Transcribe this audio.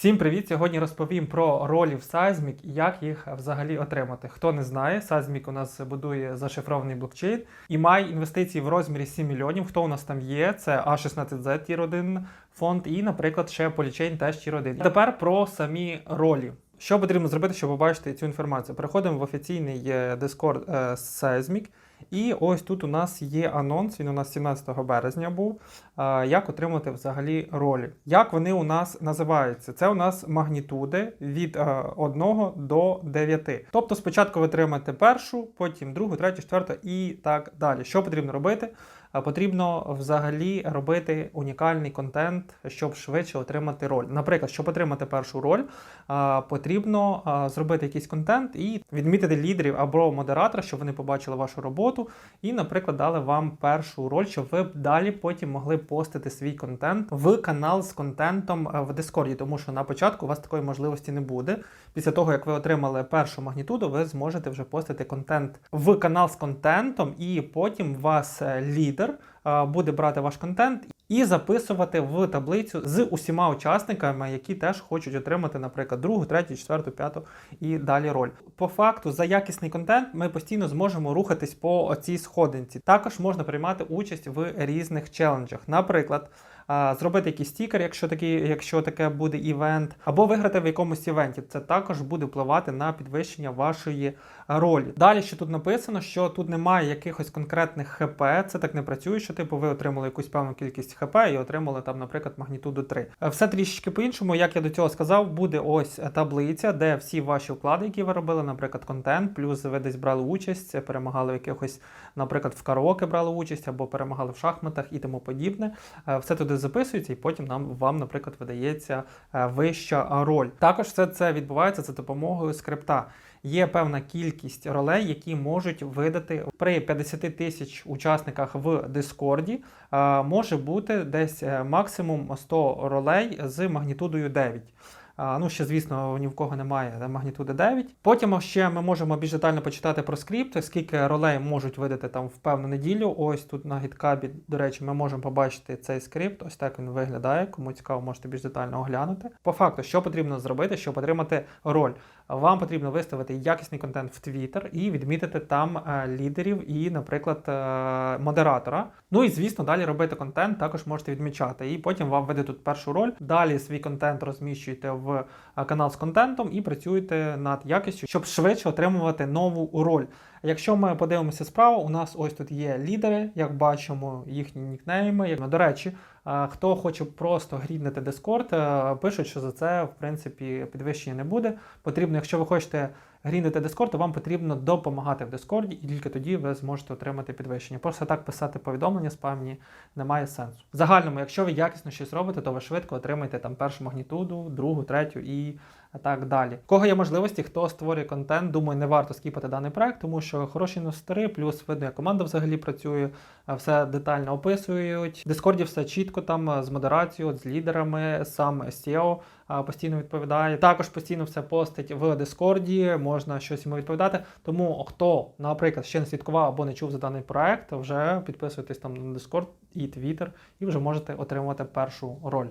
Всім привіт! Сьогодні розповім про ролі в Seismic і як їх взагалі отримати. Хто не знає, Seismic у нас будує зашифрований блокчейн і має інвестиції в розмірі 7 мільйонів. Хто у нас там є? Це A16Z Tier 1 фонд і, наприклад, ще Polychain теж Tier 1. Тепер про самі ролі. Що потрібно зробити, щоб побачити цю інформацію? Переходимо в офіційний е, Discord е, Seismic. І ось тут у нас є анонс, він у нас 17 березня був. е, Як отримати взагалі ролі. Як вони у нас називаються? Це у нас магнітуди від 1 до 9. Тобто спочатку ви отримаєте першу, потім другу, третю, четверту і так далі. Що потрібно робити? Потрібно взагалі робити унікальний контент, щоб швидше отримати роль. Наприклад, щоб отримати першу роль, потрібно зробити якийсь контент і відмітити лідерів або модератора, щоб вони побачили вашу роботу, і, наприклад, дали вам першу роль, щоб ви далі потім могли постити свій контент в канал з контентом е, в Дискорді, тому що на початку у вас такої можливості не буде. Після того, як ви отримали першу магнітуду, ви зможете вже постити контент в канал з контентом, і потім вас е, лідер буде брати ваш контент і записувати в таблицю з усіма учасниками, які теж хочуть отримати, наприклад, другу, третю, четверту, п'яту і далі роль. По факту, за якісний контент ми постійно зможемо рухатись по цій сходинці. Також можна приймати участь в різних челенджах. Наприклад, зробити якийсь стікер, якщо такий, якщо таке буде івент, або виграти в якомусь івенті. Це також буде впливати на підвищення вашої ролі. Далі ще тут написано, що тут немає якихось конкретних ХП. Це так не працює, що типу ви отримали якусь певну кількість ХП і отримали там, наприклад, магнітуду 3. Е, Все трішечки по-іншому, як я до цього сказав, буде ось таблиця, де всі ваші вклади, які ви робили, наприклад, контент, плюс ви десь брали участь, перемагали в якихось, наприклад, в караоке брали участь або перемагали в шахматах і тому подібне. Е, Все туди записується, і потім нам вам, наприклад, видається е, вища роль. Також все це відбувається за допомогою скрипта. Є певна кількість ролей, які можуть видати при 50 тисяч учасниках в Дискорді. е, Може бути десь е, максимум 100 ролей з магнітудою 9. Ну, ще, звісно, ні в кого немає магнітуди 9. Потім ще ми можемо більш детально почитати про скрипт, скільки ролей можуть видати там в певну неділю. Ось тут на гіткабі, до речі, ми можемо побачити цей скрипт. Ось так він виглядає. Кому цікаво, можете більш детально оглянути. По факту, що потрібно зробити, щоб отримати роль? Вам потрібно виставити якісний контент в Twitter і відмітити там е, лідерів і, наприклад, е, модератора. Ну і звісно, далі робити контент також можете відмічати. І потім вам видадуть першу роль. Далі свій контент розміщуєте в е, канал з контентом і працюєте над якістю, щоб швидше отримувати нову роль. Якщо ми подивимося справа, у нас ось тут є лідери, як бачимо, їхні нікнейми. Як- До речі, хто хоче просто гріднити Discord, е, пишуть, що за це в принципі підвищення не буде. Потрібно, якщо ви хочете гріндити Discord, то вам потрібно допомагати в Discord, і тільки тоді ви зможете отримати підвищення. Просто так писати повідомлення спамні немає сенсу. В загальному, якщо ви якісно щось робите, то ви швидко отримаєте там першу магнітуду, другу, третю і так далі. Кого є можливості, хто створює контент, думаю, не варто скіпати даний проект, тому що хороші інвестори, плюс видно, як команда взагалі працює, все детально описують. В Дискорді все чітко там з модерацією, з лідерами, сам SEO постійно відповідає. Також постійно все постить в Дискорді, можна щось йому відповідати. Тому хто, наприклад, ще не слідкував або не чув за даний проект, вже підписуйтесь там на Discord і Twitter, і вже можете отримувати першу роль.